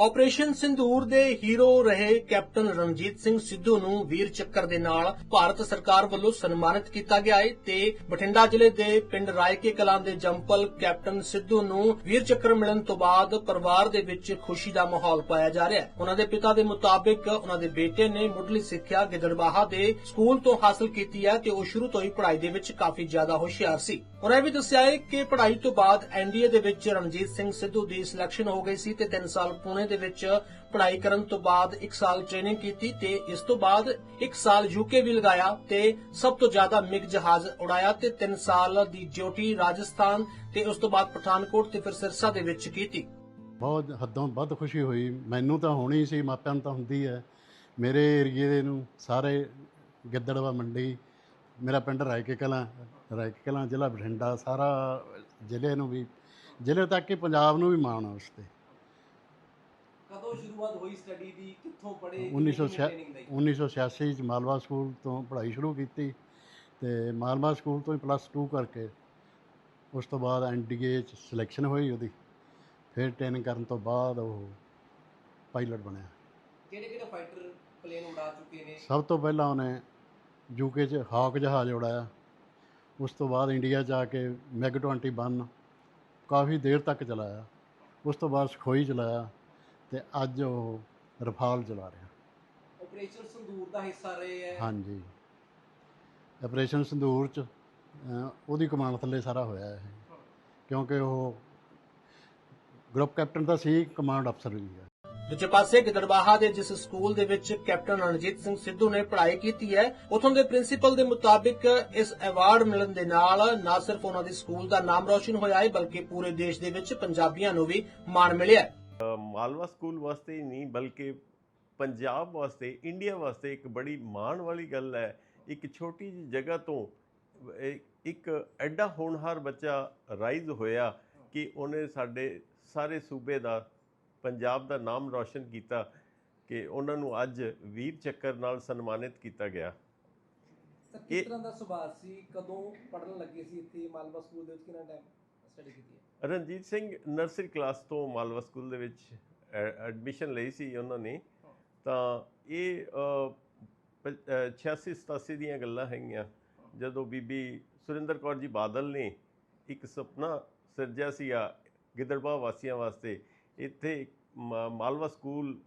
Operation sindoor ਦੇ hero ਰਹੇ captain Ranjit Singh Sidhu ਨੂੰ ਵੀਰ ਚੱਕਰ ਦੇ ਨਾਲ ਭਾਰਤ ਸਰਕਾਰ ਵੱਲੋਂ ਸਨਮਾਨਿਤ ਕੀਤਾ ਗਿਆ ਹੈ ਤੇ ਬਠਿੰਡਾ ਜ਼ਿਲ੍ਹੇ ਦੇ ਪਿੰਡ ਰਾਇਕੇ ਕਲਾਂ ਦੇ ਜੰਪਲ ਕੈਪਟਨ ਸਿੱਧੂ ਨੂੰ ਵੀਰ ਚੱਕਰ ਮਿਲਣ ਤੋਂ ਬਾਅਦ ਪਰਿਵਾਰ ਦੇ ਵਿੱਚ ਖੁਸ਼ੀ ਦਾ ਮਾਹੌਲ ਪਾਇਆ ਜਾ ਰਿਹਾ ਹੈ। ਉਹਨਾਂ ਦੇ ਪਿਤਾ ਦੇ ਮੁਤਾਬਿਕ ਉਹਨਾਂ ਦੇ ਬੇਟੇ ਨੇ ਮੁੱਢਲੀ ਸਿੱਖਿਆ ਗਿੱਦੜਬਾਹਾ ਦੇ ਸਕੂਲ ਤੋਂ ਹਾਸਲ ਕੀਤੀ ਹੈ ਤੇ ਉਹ ਸ਼ੁਰੂ ਤੋਂ ਹੀ ਪੜ੍ਹਾਈ ਦੇ ਵਿੱਚ ਕਾਫੀ ਜ਼ਿਆਦਾ ਹੁਸ਼ਿਆਰ ਸੀ। ਉਹਨਾਂ ਇਹ ਵੀ ਦੱਸਿਆ ਹੈ ਕਿ ਪੜ੍ਹਾਈ ਤੋਂ ਬਾਅਦ ਐਨਡੀਏ ਦੇ ਵਿੱਚ ਰਣਜੀਤ ਸਿੰਘ ਸਿੱਧੂ ਦੀ ਸਿਲੈਕਸ਼ਨ ਹੋ ਗਈ ਸੀ ਤੇ 3 ਸਾਲ ਪੁਣੇ ਦੇ ਵਿੱਚ ਪੜ੍ਹਾਈ ਕਰਨ ਤੋਂ ਬਾਅਦ 1 ਸਾਲ ਟ੍ਰੇਨਿੰਗ ਕੀਤੀ ਤੇ ਇਸ ਤੋਂ ਬਾਅਦ 1 ਸਾਲ ਯੂਕੇ ਵੀ ਲਗਾਇਆ ਤੇ ਸਭ ਤੋਂ ਜ਼ਿਆਦਾ ਮਿਗ ਜਹਾਜ਼ ਉਡਾਇਆ ਤੇ 3 ਸਾਲ ਦੀ ਡਿਊਟੀ ਰਾਜਸਥਾਨ ਤੇ ਉਸ ਤੋਂ ਬਾਅਦ ਪਠਾਨਕੋਟ ਤੇ ਫਿਰ ਸਿਰਸਾ ਦੇ ਵਿੱਚ ਕੀਤੀ। ਬਹੁਤ ਹੱਦੋਂ ਵੱਧ ਖੁਸ਼ੀ ਹੋਈ। ਮੈਨੂੰ ਤਾਂ ਹੋਣੀ ਸੀ, ਮਾਪਿਆਂ ਨੂੰ ਤਾਂ ਹੁੰਦੀ ਹੈ। ਮੇਰੇ ਏਰੀਏ ਦੇ ਨੂੰ ਸਾਰੇ ਗਿੱਦੜਵਾ ਮੰਡੀ, ਮੇਰਾ ਪਿੰਡ ਰਾਇਕੇ ਕਲਾਂ ਰਾਇਕੇ ਕਲਾਂ, ਜ਼ਿਲ੍ਹਾ ਬਠਿੰਡਾ, ਸਾਰਾ ਜ਼ਿਲ੍ਹੇ ਨੂੰ ਵੀ, ਜ਼ਿਲ੍ਹੇ ਤੱਕ ਕਿ ਪੰਜਾਬ ਨੂੰ ਵੀ ਮਾਣ ਆ ਉਸ ਤੇ। ਕਦੋਂ ਸ਼ੁਰੂਆਤ ਹੋਈ ਸਟੱਡੀ ਦੀ? ਕਿੱਥੋਂ ਪੜ੍ਹੇ? 1986 ਚ ਮਾਲਵਾ ਸਕੂਲ ਤੋਂ ਪੜ੍ਹਾਈ ਸ਼ੁਰੂ ਕੀਤੀ ਤੇ ਮਾਲਵਾ ਸਕੂਲ ਤੋਂ ਹੀ ਪਲੱਸ 2 ਕਰਕੇ ਉਸ ਤੋਂ ਬਾਅਦ ਐਨਡੀਏ ਚ ਸਿਲੈਕਸ਼ਨ ਹੋਈ ਉਹਦੀ। ਫਿਰ ਟ੍ਰੇਨਿੰਗ ਕਰਨ ਤੋਂ ਬਾਅਦ ਉਹ ਪਾਇਲਟ ਬਣਿਆ। ਕਿਹੜੇ ਕਿਹੜੇ ਫਾਈਟਰ ਪਲੇਨ ਉਡਾ ਚੁੱਕੇ ਨੇ? ਸਭ ਤੋਂ ਪਹਿਲਾਂ ਉਹਨੇ ਯੂਕੇ 'ਚ ਹਾਕ ਜਹਾਜ਼ ਉਡਾਇਆ। ਉਸ ਤੋਂ ਬਾਅਦ ਇੰਡੀਆ ਆ ਕੇ ਮੈਗ 21 ਕਾਫੀ ਦੇਰ ਤੱਕ ਚਲਾਇਆ। ਉਸ ਤੋਂ ਬਾਅਦ ਸਖੋਈ ਚਲਾਇਆ। ਤੇ ਅੱਜ ਉਹ ਰਫਾਲ ਚਲਾ ਰਿਹਾ। ਆਪਰੇਸ਼ਨ ਸੰਦੂਰ ਦਾ ਹਿੱਸਾ ਰਹੇ ਹੈ। ਹਾਂਜੀ। ਆਪਰੇਸ਼ਨ ਸੰਦੂਰ 'ਚ ਅਹ, ਉਹਦੀ ਕਮਾਂਡ ਥੱਲੇ ਸਾਰਾ ਹੋਇਆ ਇਹ। ਕਿਉਂਕਿ ਉਹ ਗਰੁੱਪ ਕੈਪਟਨ ਤਾਂ ਸੀ ਕਮਾਂਡ ਅਫਸਰ ਵੀ ਹੈ। ਦੂਜੇ ਪਾਸੇ ਗਿੱਦੜਬਾਹਾ ਦੇ ਜਿਸ ਸਕੂਲ ਦੇ ਵਿੱਚ ਕੈਪਟਨ ਰਣਜੀਤ ਸਿੰਘ ਸਿੱਧੂ ਨੇ ਪੜ੍ਹਾਈ ਕੀਤੀ ਹੈ ਉਥੋਂ ਦੇ ਪ੍ਰਿੰਸੀਪਲ ਦੇ ਮੁਤਾਬਿਕ ਇਸ ਐਵਾਰਡ ਮਿਲਣ ਦੇ ਨਾਲ ਨਾ ਸਿਰਫ ਉਹਨਾਂ ਦੇ ਸਕੂਲ ਦਾ ਨਾਮ ਰੌਸ਼ਨ ਹੋਇਆ ਹੈ ਬਲਕਿ ਪੂਰੇ ਦੇਸ਼ ਦੇ ਵਿੱਚ ਪੰਜਾਬੀਆਂ ਨੂੰ ਵੀ ਮਾਣ ਮਿਲਿਆ ਹੈ। ਮਾਲਵਾ ਸਕੂਲ ਵਾਸਤੇ ਹੀ ਨਹੀਂ ਬਲਕਿ ਪੰਜਾਬ ਵਾਸਤੇ ਇੰਡੀਆ ਵਾਸਤੇ ਇੱਕ ਬੜੀ ਮਾਣ ਵਾਲੀ ਗੱਲ ਹੈ। ਇੱਕ ਛੋਟੀ ਜਿਹੀ ਜਗ੍ਹਾ ਤੋਂ ਇੱਕ ਐਡਾ ਹੋਣਹਾਰ ਬੱਚਾ ਰਾਈਜ਼ ਹੋਇਆ ਕਿ ਉਹਨੇ ਸਾਡੇ ਸਾਰੇ ਸੂਬੇ ਦਾ ਪੰਜਾਬ ਦਾ ਨਾਮ ਰੌਸ਼ਨ ਕੀਤਾ ਕਿ ਉਹਨਾਂ ਨੂੰ ਅੱਜ ਵੀਰ ਚੱਕਰ ਨਾਲ ਸਨਮਾਨਿਤ ਕੀਤਾ ਗਿਆ। ਸਰ ਕਿਸ ਤਰ੍ਹਾਂ ਦਾ ਸੁਭਾਅ ਸੀ? ਕਦੋਂ ਪੜਨ ਲੱਗੇ ਸੀ ਇੱਥੇ ਮਾਲਵਾ ਸਕੂਲ ਦੇ ਵਿੱਚ? ਕਿੰਨਾ ਟਾਈਮ ਸਟੱਡੀ ਕੀਤੀ ਹੈ। ਰਣਜੀਤ ਸਿੰਘ ਨਰਸਰੀ ਕਲਾਸ ਤੋਂ ਮਾਲਵਾ ਸਕੂਲ ਦੇ ਵਿੱਚ ਐਡਮਿਸ਼ਨ ਲਈ ਸੀ ਉਹਨਾਂ ਨੇ। ਤਾਂ ਇਹ ਅ, ਪ- ਅ, 86 87 ਦੀਆਂ ਗੱਲਾਂ ਹੈਗੀਆਂ। ਜਦੋਂ ਬੀਬੀ ਸੁਰਿੰਦਰ ਕੌਰ ਜੀ ਬਾਦਲ ਨੇ ਇੱਕ ਸੁਪਨਾ ਸਿਰਜਿਆ ਸੀਗਾ ਗਿੱਦੜਬਾਹ ਵਾਸੀਆਂ ਵਾਸਤੇ ਇੱਥੇ ਮਾਲਵਾ ਸਕੂਲ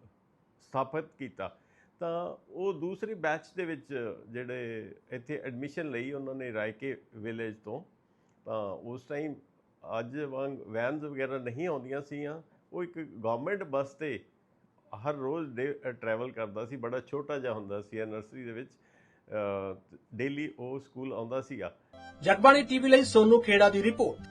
ਸਥਾਪਿਤ ਕੀਤਾ। ਤਾਂ ਉਹ ਦੂਸਰੇ ਬੈਚ ਦੇ ਵਿੱਚ ਜਿਹੜੇ ਇੱਥੇ ਐਡਮਿਸ਼ਨ ਲਈ ਉਹਨਾਂ ਨੇ ਰਾਇਕੇ ਵਿਲੇਜ ਤੋਂ। ਤਾਂ ਉਸ ਟਾਈਮ ਅੱਜ ਵਾਂਗ ਵੈਨਸ ਵਗੈਰਾ ਨਹੀਂ ਆਉਂਦੀਆਂ ਸੀਆਂ, ਉਹ ਇੱਕ ਗਵਰਨਮੈਂਟ ਬੱਸ ਤੇ ਹਰ ਰੋਜ਼ ਡੇ ਟਰੈਵਲ ਕਰਦਾ ਸੀ, ਬੜਾ ਛੋਟਾ ਜਿਹਾ ਹੁੰਦਾ ਸੀ ਨਰਸਰੀ ਦੇ ਵਿੱਚ ਡੇਲੀ ਉਹ ਸਕੂਲ ਆਉਂਦਾ ਸੀਗਾ। ਜਗਬਾਣੀ ਟੀਵੀ ਲਈ ਸੋਨੂ ਖੇੜਾ ਦੀ ਰਿਪੋਰਟ।